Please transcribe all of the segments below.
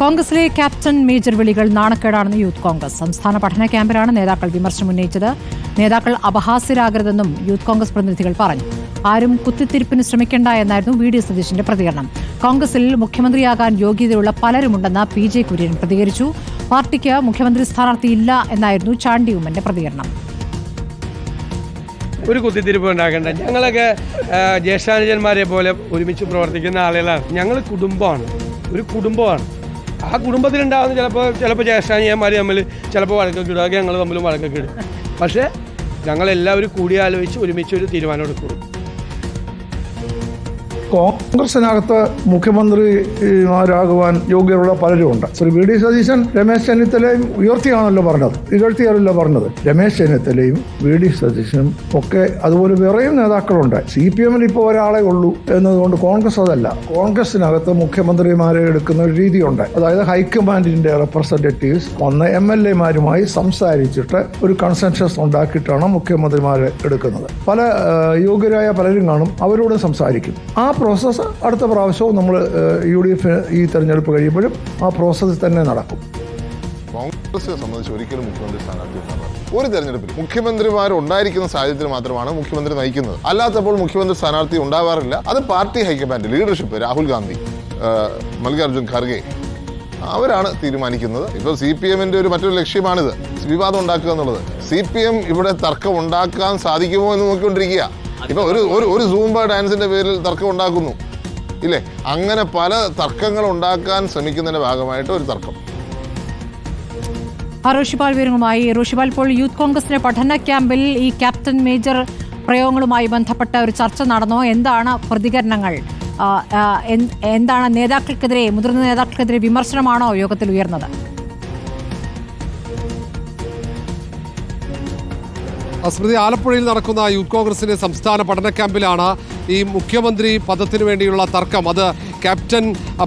കോൺഗ്രസിലെ captain major വിളികൾ നാണക്കേടാണെന്ന് യൂത്ത് കോൺഗ്രസ്. സംസ്ഥാന പഠന ക്യാമ്പിലാണ് നേതാക്കൾ വിമർശനം ഉന്നയിച്ചത്. നേതാക്കൾ അപഹാസ്യരാകരുതെന്നും യൂത്ത് കോൺഗ്രസ് പ്രതിനിധികൾ പറഞ്ഞു. ആരും കുത്തിത്തിരിപ്പിന് ശ്രമിക്കേണ്ട എന്നായിരുന്നു വി ഡി സതീശിന്റെ പ്രതികരണം. കോൺഗ്രസിൽ മുഖ്യമന്ത്രിയാകാൻ യോഗ്യതയുള്ള പലരുമുണ്ടെന്ന് പി ജെ കുര്യൻ പ്രതികരിച്ചു. പാർട്ടിക്ക് മുഖ്യമന്ത്രി സ്ഥാനാർത്ഥി ഇല്ല എന്നായിരുന്നു ചാണ്ടി ഉമ്മന്റെ പ്രതികരണം. ഒരു കുത്തിത്തിരിപ്പ് ഉണ്ടാക്കേണ്ട ഞങ്ങളൊക്കെ ജ്യേഷ്ഠാനുജന്മാരെ പോലെ ഒരുമിച്ച് പ്രവർത്തിക്കുന്ന ആളുകളാണ്. ഞങ്ങൾ കുടുംബമാണ്. ഒരു കുടുംബമാണ്. ആ കുടുംബത്തിലുണ്ടാകുന്ന ചിലപ്പോൾ ചിലപ്പോൾ ജ്യേഷ്ഠാനിയന്മാർ തമ്മിൽ ചിലപ്പോൾ വഴക്കൊക്കെ ഇടുക ഞങ്ങൾ തമ്മിലും വഴക്കൊക്കെ ഇടും. പക്ഷേ ഞങ്ങളെല്ലാവരും കൂടിയാലോചിച്ച് ഒരുമിച്ച് ഒരു തീരുമാനം എടുക്കും കോൺഗ്രസിനകത്ത് മുഖ്യമന്ത്രിമാരാകുവാൻ യോഗ്യതയുള്ള പലരുമുണ്ട് ശ്രീ വി ഡി സതീശൻ രമേശ് ചെന്നിത്തലയും ഉയർത്തിയാണല്ലോ പറഞ്ഞത്. ഇകഴ്ത്തിയാണല്ലോ പറഞ്ഞത്. രമേശ് ചെന്നിത്തലയും വി ഡി സതീശനും ഒക്കെ അതുപോലെ വേറെയും നേതാക്കളുണ്ട്. സി പി എമ്മിൽ ഇപ്പോൾ ഒരാളെ ഉള്ളൂ എന്നതുകൊണ്ട് കോൺഗ്രസ് അതല്ല. കോൺഗ്രസിനകത്ത് മുഖ്യമന്ത്രിമാരെ എടുക്കുന്ന ഒരു രീതിയുണ്ട്. അതായത് ഹൈക്കമാൻഡിന്റെ റെപ്രസെന്റേറ്റീവ്സ് വന്ന് എം എൽ എമാരുമായി സംസാരിച്ചിട്ട് ഒരു കൺസെൻഷസ് ഉണ്ടാക്കിയിട്ടാണ് മുഖ്യമന്ത്രിമാരെ എടുക്കുന്നത്. പല യോഗ്യരായ പലരും കാണും. അവരോട് സംസാരിക്കും. ആ പ്രോസസ്സ് അടുത്ത പ്രാവശ്യവും നമ്മൾ യു ഡി എഫ് ഈ തെരഞ്ഞെടുപ്പ് കഴിയുമ്പോഴും ആ പ്രോസസ്സ് തന്നെ നടക്കും. കോൺഗ്രസിനെ സംബന്ധിച്ച് ഒരിക്കലും മുഖ്യമന്ത്രി സ്ഥാനാർത്ഥി ഒരു തെരഞ്ഞെടുപ്പിൽ മുഖ്യമന്ത്രിമാർ ഉണ്ടായിരിക്കുന്ന സാഹചര്യത്തിൽ മാത്രമാണ് മുഖ്യമന്ത്രി നയിക്കുന്നത്. അല്ലാത്തപ്പോൾ മുഖ്യമന്ത്രി സ്ഥാനാർത്ഥി ഉണ്ടാവാറില്ല. അത് party high command leadership Rahul Gandhi Mallikarjun Kharge അവരാണ് തീരുമാനിക്കുന്നത്. ഇപ്പോൾ സി പി എമ്മിന്റെ ഒരു മറ്റൊരു ലക്ഷ്യമാണിത്. വിവാദം ഉണ്ടാക്കുക എന്നുള്ളത്. സി പി എം ഇവിടെ തർക്കം ഉണ്ടാക്കാൻ സാധിക്കുമോ എന്ന് നോക്കിക്കൊണ്ടിരിക്കുക. ഇപ്പൊ ഒരു ഒരു ഒരു സൂംബ ഡാൻസിന്റെ പേരിൽ തർക്കം ഉണ്ടാക്കുന്നു. ഇല്ലേ? അങ്ങനെ പല തർക്കങ്ങൾ ഉണ്ടാക്കാൻ ശ്രമിക്കുന്നതിന്റെ ഭാഗമായിട്ട് ഒരു തർക്കം. റോഷിപാൽ വിവരങ്ങളുമായി റോഷിപാൽ ഇപ്പോൾ യൂത്ത് കോൺഗ്രസിന്റെ പഠന ക്യാമ്പിൽ ഈ ക്യാപ്റ്റൻ മേജർ പ്രയോഗങ്ങളുമായി ബന്ധപ്പെട്ട ഒരു ചർച്ച നടന്നോ. എന്താണ് പ്രതികരണങ്ങൾ? എന്താണ് നേതാക്കൾക്കെതിരെ മുതിർന്ന നേതാക്കൾക്കെതിരെ വിമർശനമാണോ യോഗത്തിൽ ഉയർന്നത്? സ്മൃതി ആലപ്പുഴയിൽ നടക്കുന്ന യൂത്ത് കോൺഗ്രസിന്റെ സംസ്ഥാന പഠന ക്യാമ്പിലാണ് ഈ മുഖ്യമന്ത്രി പദത്തിനു വേണ്ടിയുള്ള തർക്കം. അത് ക്യാപ്റ്റൻ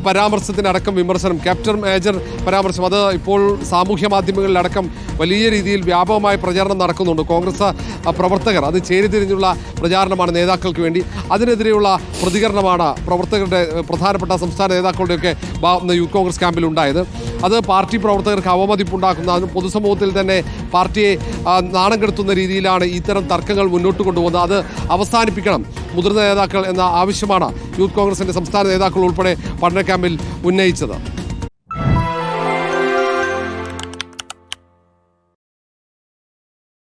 പരാമർശത്തിനടക്കം വിമർശനം. ക്യാപ്റ്റൻ മേജർ പരാമർശം. അത് ഇപ്പോൾ സാമൂഹ്യ മാധ്യമങ്ങളിലടക്കം വലിയ രീതിയിൽ വ്യാപകമായ പ്രചാരണം നടക്കുന്നുണ്ട്. കോൺഗ്രസ് പ്രവർത്തകർ അത് ചേരിതിരിഞ്ഞുള്ള പ്രചാരണമാണ് നേതാക്കൾക്ക് വേണ്ടി. അതിനെതിരെയുള്ള പ്രതികരണമാണ് പ്രവർത്തകരുടെ പ്രധാനപ്പെട്ട സംസ്ഥാന നേതാക്കളുടെയൊക്കെ യൂത്ത് കോൺഗ്രസ് ക്യാമ്പിൽ ഉണ്ടായത് അത് പാർട്ടി പ്രവർത്തകർക്ക് അവമതിപ്പുണ്ടാക്കുന്ന അതിന് പൊതുസമൂഹത്തിൽ തന്നെ പാർട്ടിയെ നാണം കെടുത്തുന്ന രീതിയിലാണ് ഇത്തരം തർക്കങ്ങൾ മുന്നോട്ട് കൊണ്ടുപോകുന്നത് അത് അവസാനിപ്പിക്കണം. മുതിർന്ന നേതാക്കൾ എന്ന ആവശ്യമാണ് യൂത്ത് കോൺഗ്രസിന്റെ സംസ്ഥാന നേതാക്കൾ ഉൾപ്പെടെ പഠന ക്യാമ്പിൽ ഉന്നയിച്ചത്.